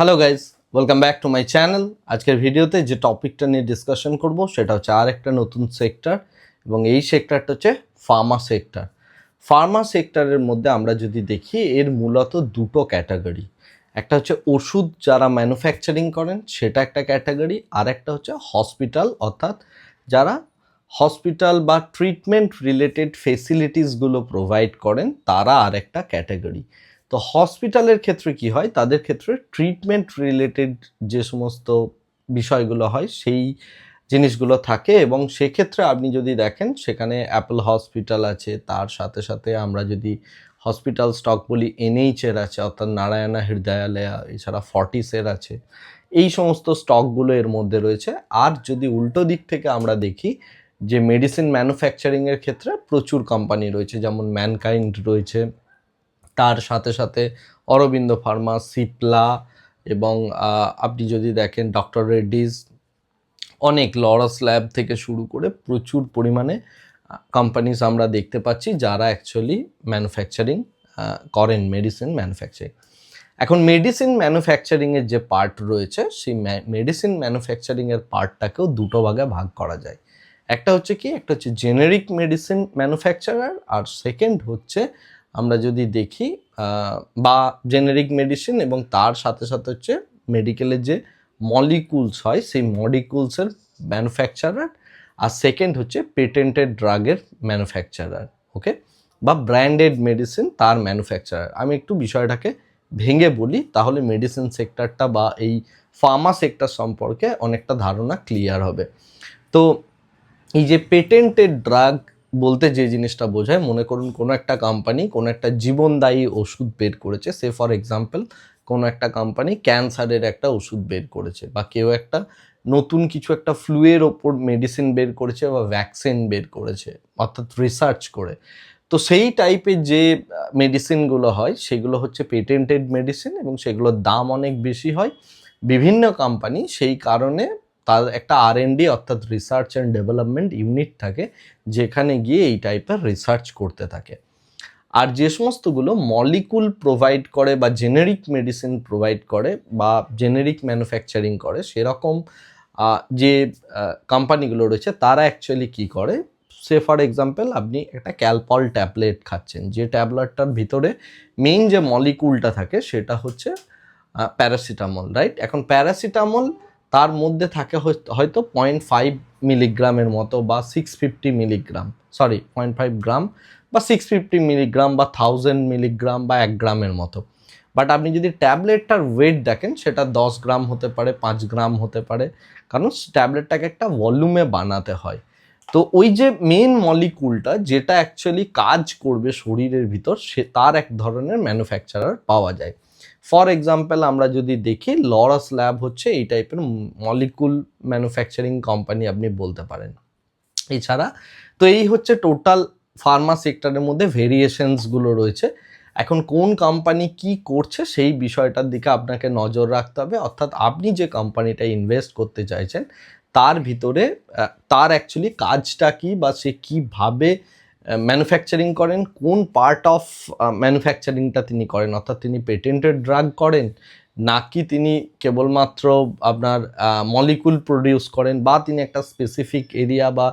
Hello guys welcome back to my channel আজকের ভিডিওতে যে টপিকটা নিয়ে ডিসকাশন করব, সেটা হচ্ছে আর একটা নতুন সেক্টর এবং এই সেক্টরটা হচ্ছে ফার্মা সেক্টর ফার্মা সেক্টরের মধ্যে আমরা যদি দেখি, এর মূলত দুটো ক্যাটাগরি একটা হচ্ছে ওষুধ যারা ম্যানুফ্যাকচারিং করেন, সেটা একটা ক্যাটাগরি আর একটা হচ্ছে হসপিটাল অর্থাৎ যারা হসপিটাল বা ট্রিটমেন্ট রিলেটেড ফেসিলিটিসগুলো প্রোভাইড করেন, তারা আর একটা ক্যাটাগরি তো হসপিটালের ক্ষেত্রে কি হয়? তাদের ক্ষেত্রে ট্রিটমেন্ট রিলেটেড যে সমস্ত বিষয়গুলো হয়, সেই জিনিসগুলো থাকে এবং সেক্ষেত্রে আপনি যদি দেখেন, সেখানে অ্যাপল হসপিটাল আছে, তার সাথে সাথে আমরা যদি হসপিটাল স্টক বলি এনএইচের আছে, অর্থাৎ নারায়ণা হৃদয়ালয়া এছাড়া ফর্টিসের আছে। এই সমস্ত স্টকগুলো এর মধ্যে রয়েছে। আর যদি উল্টো দিক থেকে আমরা দেখি, যে মেডিসিন ম্যানুফ্যাকচারিংয়ের ক্ষেত্রে প্রচুর কোম্পানি রয়েছে, যেমন ম্যানকাইন্ড রয়েছে তার সাথে সাথে অরবিন্দ ফার্মা, সিপলা এবং আপনি যদি দেখেন ডক্টর রেড্ডিজ অনেক লরাস ল্যাব থেকে শুরু করে প্রচুর পরিমাণে কোম্পানিজ আমরা দেখতে পাচ্ছি যারা অ্যাকচুয়ালি ম্যানুফ্যাকচারিং করেন মেডিসিন ম্যানুফ্যাকচারিং এখন মেডিসিন ম্যানুফ্যাকচারিংয়ের যে পার্ট রয়েছে, সেই মেডিসিন ম্যানুফ্যাকচারিংয়ের পার্টটাকেও দুটো ভাগে ভাগ করা যায়। একটা হচ্ছে কি? একটা হচ্ছে জেনেরিক মেডিসিন ম্যানুফ্যাকচারার আর সেকেন্ড হচ্ছে আমরা যদি দেখি বা জেনেরিক মেডিসিন এবং তার সাথে সাথে হচ্ছে মেডিকেলের যে মলিকুলস হয়, সেই মলিকুলসের ম্যানুফ্যাকচারার আর সেকেন্ড হচ্ছে পেটেন্টেড ড্রাগের ম্যানুফ্যাকচারার ওকে বা ব্র্যান্ডেড মেডিসিন তার ম্যানুফ্যাকচারার আমি একটু বিষয়টাকে ভেঙে বলি, তাহলে মেডিসিন সেক্টরটা বা এই ফার্মা সেক্টর সম্পর্কে অনেকটা ধারণা ক্লিয়ার হবে। তো এই যে পেটেন্টেড ড্রাগ বলতে যে জিনিসটা বোঝায়, মনে করুন কোনো একটা কোম্পানি কোনো একটা জীবনদায়ী ওষুধ বের করেছে। সে ফর এক্সাম্পল কোনো একটা কোম্পানি ক্যান্সারের একটা ওষুধ বের করেছে বা কেউ একটা নতুন কিছু একটা ফ্লুয়ের ওপর মেডিসিন বের করেছে বা ভ্যাকসিন বের করেছে, অর্থাৎ রিসার্চ করে। তো সেই টাইপের যে মেডিসিনগুলো হয়, সেগুলো হচ্ছে পেটেন্টেড মেডিসিন এবং সেগুলোর দাম অনেক বেশি হয়। বিভিন্ন কোম্পানি সেই কারণে তার একটা আর ডি অর্থাৎ রিসার্চ অ্যান্ড ডেভেলপমেন্ট ইউনিট থাকে, যেখানে গিয়ে এই টাইপের রিসার্চ করতে থাকে। আর যে সমস্তগুলো মলিকুল প্রোভাইড করে বা জেনেরিক মেডিসিন প্রোভাইড করে বা জেনেরিক ম্যানুফ্যাকচারিং করে, সেরকম যে কোম্পানিগুলো রয়েছে, তারা অ্যাকচুয়ালি কি করে? সে ফর এক্সাম্পল আপনি একটা ক্যালপল ট্যাবলেট খাচ্ছেন, যে ট্যাবলেটটার ভিতরে মেইন যে মলিকুলটা থাকে, সেটা হচ্ছে প্যারাসিটামল রাইট এখন প্যারাসিটামল তার মধ্যে থাকে হয়তো- পয়েন্ট ফাইভ মিলিগ্রামের মতো বা six fifty milligram sorry point five gram বা সিক্স ফিফটি মিলিগ্রাম বা থাউজেন্ড মিলিগ্রাম বা এক গ্রামের মতো। বাট আপনি যদি ট্যাবলেটটার ওয়েট দেখেন, সেটা দশ গ্রাম হতে পারে, পাঁচ গ্রাম হতে পারে। কারণ ট্যাবলেটটাকে একটা ভলিউমে বানাতে হয়। তো ওই যে মেন মলিকুলটা যেটা অ্যাকচুয়ালি কাজ করবে শরীরের ভিতর, সে, তার এক ধরনের ম্যানুফ্যাকচারার পাওয়া যায়। ফর এক্সাম্পল আমরা যদি দেখি লরাস ল্যাব হচ্ছে এই টাইপের মলিকুল ম্যানুফ্যাকচারিং কোম্পানি আপনি বলতে পারেন। এছাড়া, তো এই হচ্ছে টোটাল ফার্মা সেক্টরের মধ্যে ভেরিয়েশনসগুলো রয়েছে। এখন কোন কোম্পানি কি করছে সেই বিষয়টার দিকে আপনাকে নজর রাখতে হবে। অর্থাৎ আপনি যে কোম্পানিটা ইনভেস্ট করতে চাইছেন, তার ভিতরে তার অ্যাকচুয়ালি কাজটা কি বা সে কীভাবে ম্যানুফ্যাকচারিং করেন, কোন পার্ট অফ ম্যানুফ্যাকচারিংটা তিনি করেন? অর্থাৎ তিনি পেটেন্টেড ড্রাগ করেন, নাকি তিনি কেবলমাত্র আপনার মলিকুল প্রডিউস করেন, বা তিনি একটা স্পেসিফিক এরিয়া বা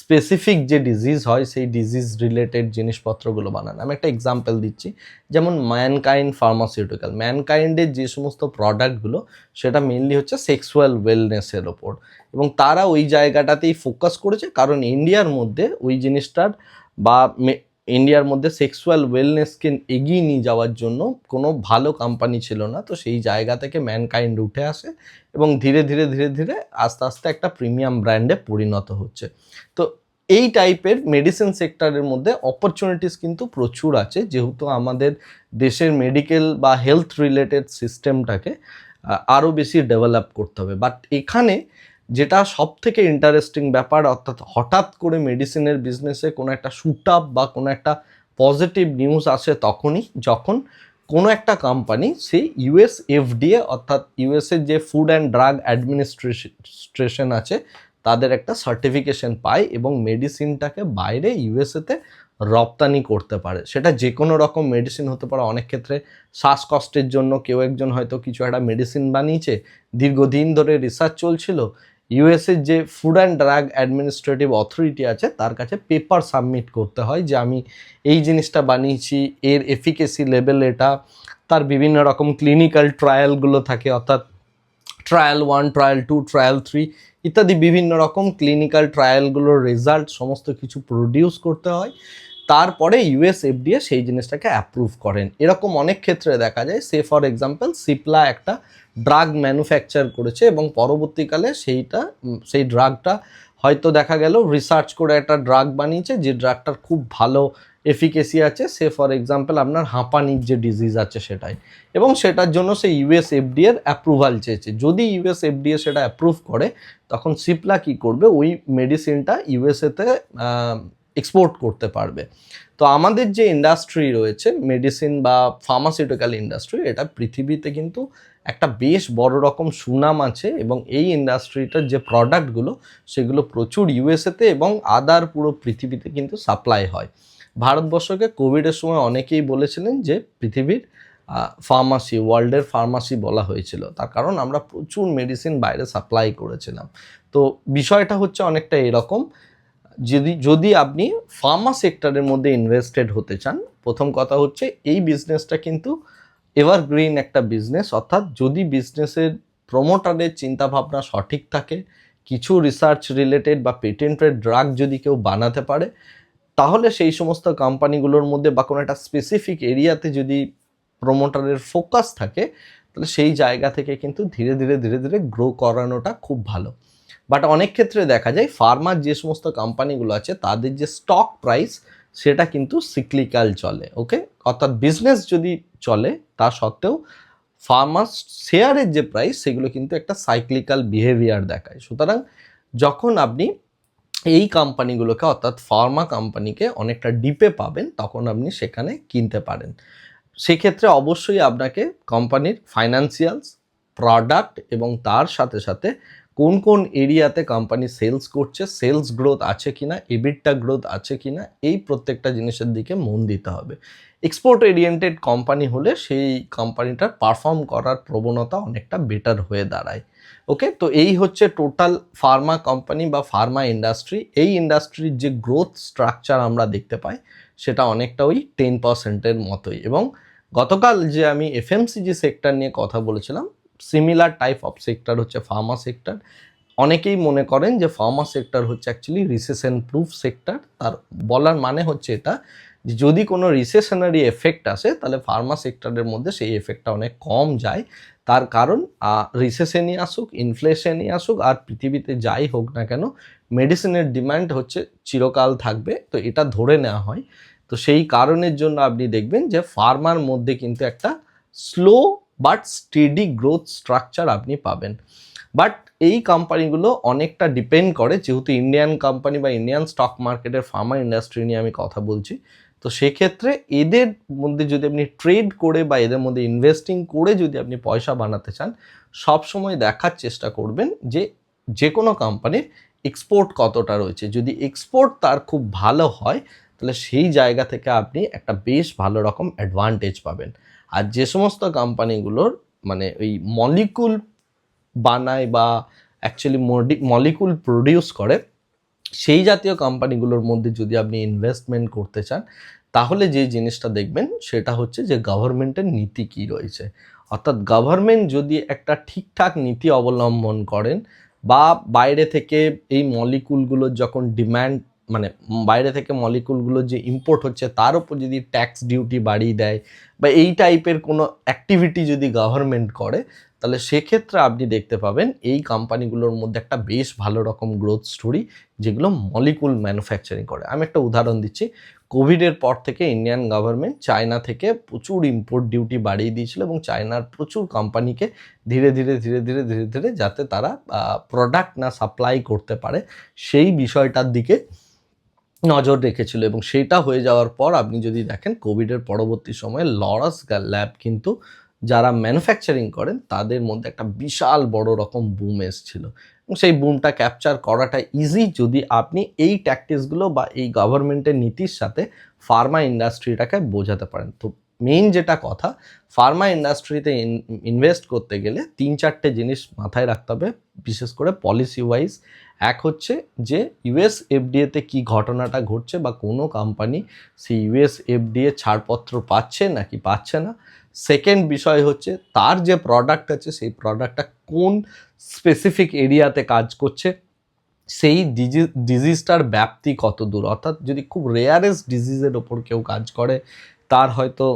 স্পেসিফিক যে ডিজিজ হয়, সেই ডিজিজ রিলেটেড জিনিসপত্রগুলো বানান? আমি একটা এক্সাম্পল দিচ্ছি। যেমন ম্যানকাইন্ড ফার্মাসিউটিক্যাল ম্যানকাইন্ডের যে সমস্ত প্রোডাক্টগুলো সেটা মেনলি হচ্ছে সেক্সুয়াল ওয়েলনেসের ওপর। এবং তারা ওই জায়গাটাতেই ফোকাস করেছে, কারণ ইন্ডিয়ার মধ্যে ওই জিনিসটার বা ইন্ডিয়ার মধ্যে সেক্সুয়াল ওয়েলনেসকে এগিয়ে নিয়ে যাওয়ার জন্য কোনো ভালো কোম্পানি ছিল না। তো সেই জায়গা থেকে ম্যানকাইন্ড উঠে আসে এবং ধীরে ধীরে ধীরে ধীরে আস্তে আস্তে একটা প্রিমিয়াম ব্র্যান্ডে পরিণত হচ্ছে। তো এই টাইপের মেডিসিন সেক্টরের মধ্যে অপরচুনিটিস কিন্তু প্রচুর আছে। যেহেতু আমাদের দেশের মেডিকেল বা হেলথ রিলেটেড সিস্টেমটাকে আরও বেশি ডেভেলপ করতে হবে। বাট এখানে যেটা সব থেকে ইন্টারেস্টিং ব্যাপার, অর্থাৎ হঠাৎ করে মেডিসিনের বিজনেসে কোনো একটা শুট আপ বা কোনো একটা পজিটিভ নিউজ আসে তখনই যখন কোনো একটা কোম্পানি সেই ইউএস এফডিএ অর্থাৎ ইউএসের যে ফুড অ্যান্ড ড্রাগ অ্যাডমিনিস্ট্রেশন আছে, তাদের একটা সার্টিফিকেশন পায় এবং মেডিসিনটাকে বাইরে ইউএসএতে রপ্তানি করতে পারে। সেটা যে কোনো রকম মেডিসিন হতে পারে। অনেক ক্ষেত্রে শ্বাসকষ্টের জন্য কেউ একজন হয়তো কিছু একটা মেডিসিন বানিয়েছে। দীর্ঘদিন ধরে রিসার্চ চলছিল। ইউএসের যে food and drug administrative authority আছে, তার কাছে পেপার সাবমিট করতে হয় যে আমি এই জিনিসটা বানিয়েছি, এর এফিকেসি লেভেল এটা, তার বিভিন্ন রকম ক্লিনিক্যাল ট্রায়ালগুলো থাকে, অর্থাৎ trial one trial two trial three ইত্যাদি বিভিন্ন রকম ক্লিনিক্যাল ট্রায়ালগুলোর রেজাল্ট সমস্ত কিছু প্রডিউস করতে হয়। তারপরে ইউএস এফডিএ সেই জিনিসটাকে অ্যাপ্রুভ করেন। এরকম অনেক ক্ষেত্রে দেখা যায়, সে ফর এক্সাম্পল সিপলা একটা ড্রাগ ম্যানুফ্যাকচার করেছে এবং পরবর্তীকালে সেইটা সেই ড্রাগটা হয়তো দেখা গেল রিসার্চ করে একটা ড্রাগ বানিয়েছে, যে ড্রাগটার খুব ভালো এফিকেসি আছে। সে ফর এক্সাম্পল আপনার হাঁপানির যে ডিজিজ আছে সেটাই। এবং সেটার জন্য সে ইউএস এফডিএর অ্যাপ্রুভাল চেয়েছে। যদি ইউএস এফডিএ সেটা অ্যাপ্রুভ করে, তখন সিপলা কি করবে? ওই মেডিসিনটা ইউএসএতে এক্সপোর্ট করতে পারবে। তো আমাদের যে ইন্ডাস্ট্রি রয়েছে মেডিসিন বা ফার্মাসিউটিক্যাল ইন্ডাস্ট্রি এটা পৃথিবীতে কিন্তু একটা বেশ বড় রকম সুনাম আছে এবং এই ইন্ডাস্ট্রিটার যে প্রোডাক্টগুলো সেগুলো প্রচুর ইউএসএতে এবং আদার পুরো পৃথিবীতে কিন্তু সাপ্লাই হয়। ভারতবর্ষকে কোভিডের সময় অনেকেই বলেছিলেন যে পৃথিবীর ফার্মাসি ওয়ার্ল্ডের ফার্মাসি বলা হয়েছিল। তার কারণ আমরা প্রচুর মেডিসিন বাইরে সাপ্লাই করেছিলাম। তো বিষয়টা হচ্ছে অনেকটা এরকম যদি যদি আপনি ফার্মা সেক্টরের মধ্যে ইনভেস্টেড হতে চান, প্রথম কথা হচ্ছে এই বিজনেসটা কিন্তু এভারগ্রিন একটা বিজনেস অর্থাৎ যদি বিজনেসের প্রমোটারের চিন্তাভাবনা সঠিক থাকে, কিছু রিসার্চ রিলেটেড বা পেটেন্টেড ড্রাগ যদি কেউ বানাতে পারে, তাহলে সেই সমস্ত কোম্পানিগুলোর মধ্যে বা কোনো একটা স্পেসিফিক এরিয়াতে যদি প্রমোটারের ফোকাস থাকে, তাহলে সেই জায়গা থেকে কিন্তু ধীরে ধীরে ধীরে ধীরে গ্রো করানোটা খুব ভালো। বাট অনেক ক্ষেত্রে দেখা যায় ফার্মার যে সমস্ত কোম্পানিগুলো আছে, তাদের যে স্টক প্রাইস সেটা কিন্তু সিক্লিক্যাল চলে ওকে অর্থাৎ বিজনেস যদি চলে, তা সত্ত্বেও ফার্মার শেয়ারের যে প্রাইস সেগুলো কিন্তু একটা সাইক্লিক্যাল বিহেভিয়ার দেখায়। সুতরাং যখন আপনি এই কোম্পানিগুলোকে অর্থাৎ ফার্মা কোম্পানিকে অনেকটা ডিপে পাবেন, তখন আপনি সেখানে কিনতে পারেন। সেক্ষেত্রে অবশ্যই আপনাকে কোম্পানির ফাইন্যান্সিয়ালস প্রোডাক্ট এবং তার সাথে সাথে কোন কোন এরিয়াতে কোম্পানি সেলস করছে সেলস গ্রোথ আছে কি না এবিটটা গ্রোথ আছে কি না এই প্রত্যেকটা জিনিসের দিকে মন দিতে হবে। এক্সপোর্ট ওরিয়েন্টেড কোম্পানি হলে সেই কোম্পানিটার পারফর্ম করার প্রবণতা অনেকটা বেটার হয়ে দাঁড়ায়। ওকে তো এই হচ্ছে টোটাল ফার্মা কোম্পানি বা ফার্মা ইন্ডাস্ট্রি এই ইন্ডাস্ট্রির যে গ্রোথ স্ট্রাকচার আমরা দেখতে পাই, সেটা অনেকটা ওই টেন পার্সেন্টের মতোই। এবং গতকাল যে আমি এফএমসিজি সেক্টর নিয়ে কথা বলেছিলাম সিমিলার টাইপ অফ সেক্টর হচ্ছে ফার্মা সেক্টর অনেকেই মনে করেন যে ফার্মা সেক্টর হচ্ছে অ্যাকচুয়ালি রিসেশন প্রুফ সেক্টর তার বলার মানে হচ্ছে এটা যদি কোনো রিসেশনারি এফেক্ট আসে, তাহলে ফার্মা সেক্টরের মধ্যে সেই এফেক্টটা অনেক কম যায়। তার কারণ রিসেশনই আসুক ইনফ্লেশনই আসুক, আর পৃথিবীতে যাই হোক না কেন মেডিসিনের ডিমান্ড হচ্ছে চিরকাল থাকবে। তো এটা ধরে নেওয়া হয়। তো সেই কারণের জন্য আপনি দেখবেন যে ফার্মার মধ্যে কিন্তু একটা slow but steady growth structure আপনি পাবেন। বাট এই কোম্পানিগুলো অনেকটা ডিপেন্ড করে, যেহেতু ইন্ডিয়ান কোম্পানি বা ইন্ডিয়ান স্টক মার্কেটের ফার্মা ইন্ডাস্ট্রি নিয়ে আমি কথা বলছি, তো সেক্ষেত্রে এদের মধ্যে যদি আপনি ট্রেড করে বা এদের মধ্যে ইনভেস্টিং করে যদি আপনি পয়সা বানাতে চান সব সময় দেখার চেষ্টা করবেন যে যে কোনো কোম্পানির এক্সপোর্ট কতটা রয়েছে। যদি এক্সপোর্ট তার খুব ভালো হয়, তাহলে সেই জায়গা থেকে আপনি একটা বেশ ভালো রকম অ্যাডভান্টেজ পাবেন। আর যে সমস্ত কোম্পানিগুলোর মানে ওই মলিকুল বানায় বা অ্যাকচুয়ালি মলিকুল প্রডিউস করে, সেই জাতীয় কোম্পানিগুলোর মধ্যে যদি আপনি ইনভেস্টমেন্ট করতে চান, তাহলে যে জিনিসটা দেখবেন সেটা হচ্ছে যে গভর্নমেন্টের নীতি কী রয়েছে। অর্থাৎ গভর্নমেন্ট যদি একটা ঠিকঠাক নীতি অবলম্বন করেন বা বাইরে থেকে এই মলিকুলগুলোর যখন ডিম্যান্ড মানে বাইরে থেকে মলিকুলগুলো যে ইম্পোর্ট হচ্ছে, তার উপর যদি ট্যাক্স ডিউটি বাড়িয়ে দেয় বা এই টাইপের কোনো অ্যাক্টিভিটি যদি গভর্নমেন্ট করে, তাহলে সেক্ষেত্রে আপনি দেখতে পাবেন এই কোম্পানিগুলোর মধ্যে একটা বেশ ভালো রকম গ্রোথ স্টোরি যেগুলো মলিকুল ম্যানুফ্যাকচারিং করে। আমি একটা উদাহরণ দিচ্ছি। কোভিডের পর থেকে ইন্ডিয়ান গভর্নমেন্ট চায়না থেকে প্রচুর ইম্পোর্ট ডিউটি বাড়িয়ে দিয়েছিল এবং চায়নার প্রচুর কোম্পানিকে ধীরে ধীরে ধীরে ধীরে ধীরে ধীরে যাতে তারা প্রোডাক্ট না সাপ্লাই করতে পারে, সেই বিষয়টার দিকে নজর রেখেছিল এবং সেটা হয়ে যাওয়ার পর আপনি যদি দেখেন কোভিডের পরবর্তী সময়ে লরাস ল্যাব কিন্তু যারা ম্যানুফ্যাকচারিং করেন, তাদের মধ্যে একটা বিশাল বড় রকম বুম এসছিল। সেই বুমটা ক্যাপচার করাটা ইজি যদি আপনি এই ট্যাক্টিসগুলো বা এই গভর্নমেন্টের নীতির সাথে ফার্মা ইন্ডাস্ট্রিটাকে বোঝাতে পারেন। তো মেইন যেটা কথা ফার্মা ইন্ডাস্ট্রিতে ইনভেস্ট করতে গেলে তিন চারটে জিনিস মাথায় রাখতে হবে, বিশেষ করে পলিসি ওয়াইজ এক হচ্ছে যে ইউএস এফডিএতে কি ঘটনাটা ঘটছে বা কোনো কোম্পানি সেই ইউএস এফডিএ ছাড়পত্র পাচ্ছে নাকি পাচ্ছে না। সেকেন্ড বিষয় হচ্ছে তার যে প্রোডাক্ট আছে, সেই প্রোডাক্টটা কোন স্পেসিফিক এরিয়াতে কাজ করছে, সেই ডিজিজ ডিজিজটার ব্যাপ্তি কত দূর? অর্থাৎ যদি খুব রেয়ারেস্ট ডিজিজের ওপর কেউ কাজ করে তার হয়তো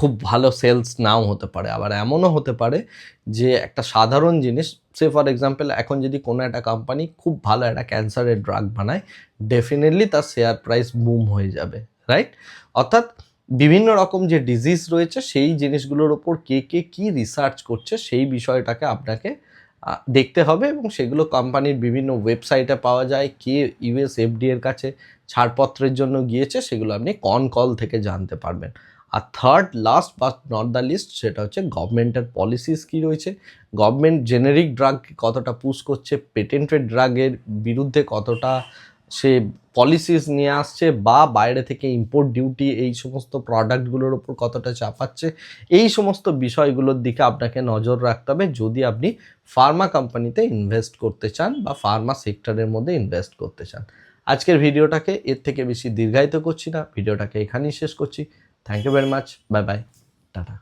খুব ভালো সেলস নাও হতে পারে। আবার এমনও হতে পারে যে একটা সাধারণ জিনিস, সে ফর এক্সাম্পল এখন যদি কোনো একটা কোম্পানি খুব ভালো একটা ক্যান্সারের ড্রাগ বানায় ডেফিনেটলি তার শেয়ার প্রাইস বুম হয়ে যাবে রাইট অর্থাৎ বিভিন্ন রকম যে ডিজিজ রয়েছে, সেই জিনিসগুলোর ওপর কে কে কী রিসার্চ করছে, সেই বিষয়টাকে আপনাকে দেখতে হবে এবং সেগুলো কোম্পানির বিভিন্ন ওয়েবসাইটে পাওয়া যায়, কে ইউএস এফডি এর কাছে ছাড়পত্রের জন্য গিয়েছে, সেগুলো আপনি কন কল থেকে জানতে পারবেন। আর third last but not the least সেটা হচ্ছে গভর্নমেন্টের পলিসিস কী রয়েছে? গভর্নমেন্ট জেনেরিক ড্রাগ কতটা পুশ করছে? পেটেন্টেড ড্রাগের বিরুদ্ধে কতটা সে পলিসিস নিয়ে আসছে বা বাইরে থেকে ইম্পোর্ট ডিউটি এই সমস্ত প্রোডাক্টগুলোর ওপর কতটা চাপাচ্ছে, এই সমস্ত বিষয়গুলোর দিকে আপনাকে নজর রাখতে হবে যদি আপনি ফার্মা কোম্পানিতে ইনভেস্ট করতে চান বা ফার্মা সেক্টরের মধ্যে ইনভেস্ট করতে চান। আজকের ভিডিওটাকে এর থেকে বেশি দীর্ঘায়িত করছি না, ভিডিওটাকে এখানেই শেষ করছি। Thank you very much bye bye tata.